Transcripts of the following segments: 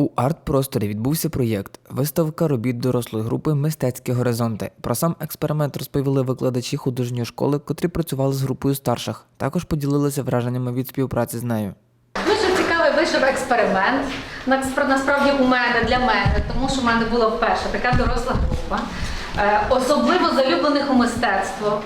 У арт-просторі відбувся проєкт виставка робіт дорослої групи Мистецькі горизонти. Про сам експеримент розповіли викладачі художньої школи, котрі працювали з групою старших. Також поділилися враженнями від співпраці з нею. Дуже цікавий вийшов експеримент. Насправді у мене для мене, тому що в мене була вперше така доросла група, Е, особливо залюблених у мистецтво.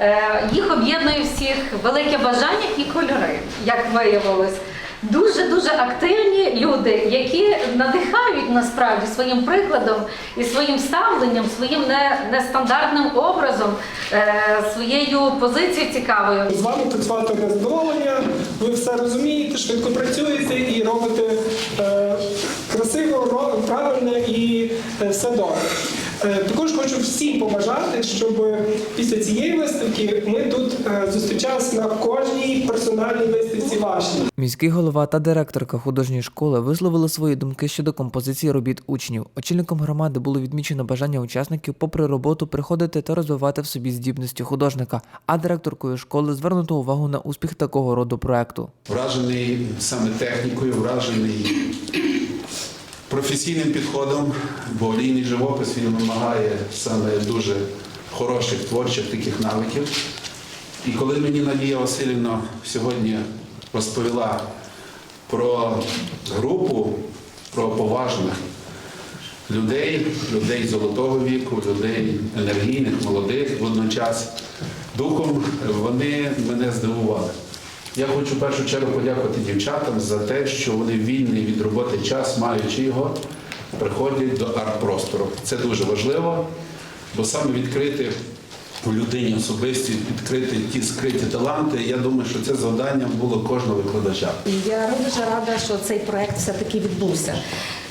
Е, Їх об'єднує всіх велике бажання і кольори, як виявилось. Дуже дуже активні люди, які надихають насправді своїм прикладом і своїм ставленням, своїм не, нестандартним образом, е, своєю позицією цікавою. З вами працювати не задоволення, ви все розумієте, швидко працюєте і робите е, красиво, правильно і е, все добре. Е, також хочу всім побажати, щоб після цієї виставки ми тут е, зустрічалися на кожній персональній виставці вашій. Міський голова та директорка художньої школи висловили свої думки щодо композиції робіт учнів. Очільником громади було відмічено бажання учасників, попри роботу, приходити та розвивати в собі здібності художника. А директоркою школи звернуто увагу на успіх такого роду проекту. Вражений саме технікою, вражений професійним підходом, бо олійний живопис він вимагає саме дуже хороших творчих таких навиків. І коли мені Надія Васильівна сьогодні розповіла про групу, про поважних людей, людей золотого віку, людей енергійних, молодих водночас духом, вони мене здивували. Я хочу в першу чергу подякувати дівчатам за те, що вони вільний від роботи час, маючи його, приходять до арт-простору. Це дуже важливо, бо саме відкрити у людині особисті, відкрити ті скриті таланти. Я думаю, що це завдання було кожного викладача. Я дуже рада, що цей проект все-таки відбувся.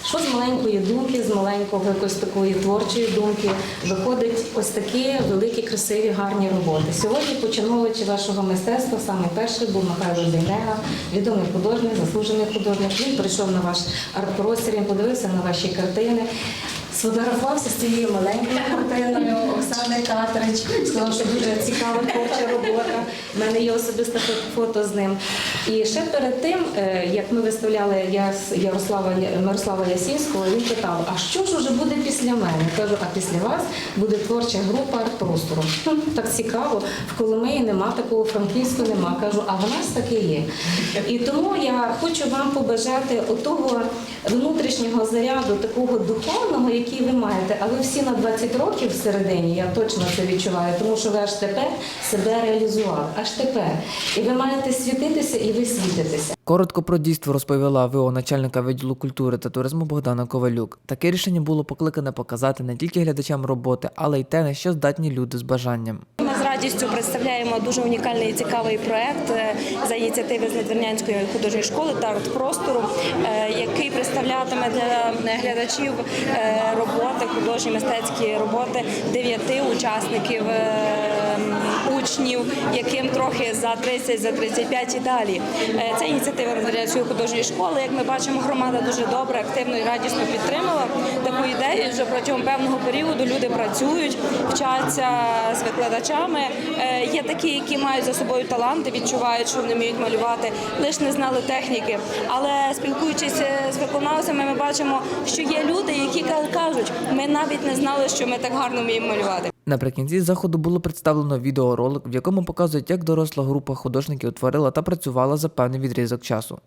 Що з маленької думки, з маленького якось такої творчої думки виходить ось такі великі, красиві, гарні роботи. Сьогодні починовувачі вашого мистецтва саме перший був Михайло Дейнега, відомий художник, заслужений художник. Він прийшов на ваш арт-простір, він подивився на ваші картини. Сфотографувався з цією маленькою картиною Оксани Катрич. Сказав, що дуже цікава творча робота. У мене є особисте фото з ним. І ще перед тим, е, як ми виставляли Яс- Ярослава Мирослава Ясінського, він питав: а що ж уже буде після мене? Кажу, а після вас буде творча група арт-простору. Так цікаво. В Коломиї нема такого, в Франківську нема. Кажу, а в нас таке є. І тому я хочу вам побажати отого внутрішнього заряду, такого духовного, який ви маєте. А ви всі на 20 років всередині, я точно це відчуваю, тому що ви аж тепер себе реалізували, аж тепер. І ви маєте світитися, і ви світитеся. Коротко про дійство розповіла ВО начальника відділу культури та туризму Богдана Ковалюк. Таке рішення було покликане показати не тільки глядачам роботи, але й те, на що здатні люди з бажанням. Ми радістю представляємо дуже унікальний і цікавий проект е, за ініціативи з Надвірнянської художньої школи та арт-простору, е, який представлятиме для глядачів е, роботи, художні мистецькі роботи дев'яти учасників. Учнів, яким трохи за 30, за 35 і далі. Е, Це ініціатива Надвірнянської художньої школи. Як ми бачимо, громада дуже добре, активно і радісно підтримала таку ідею. Вже протягом певного періоду люди працюють, вчаться з викладачами. Е, Є такі, які мають за собою таланти, відчувають, що вони вміють малювати, лише не знали техніки. Але спілкуючись е, з виконавцями, ми бачимо, що є люди, які ка- кажуть, ми навіть не знали, що ми так гарно вміємо малювати. Наприкінці заходу було представлено відеоролик, в якому показують, як доросла група художників творила та працювала за певний відрізок часу.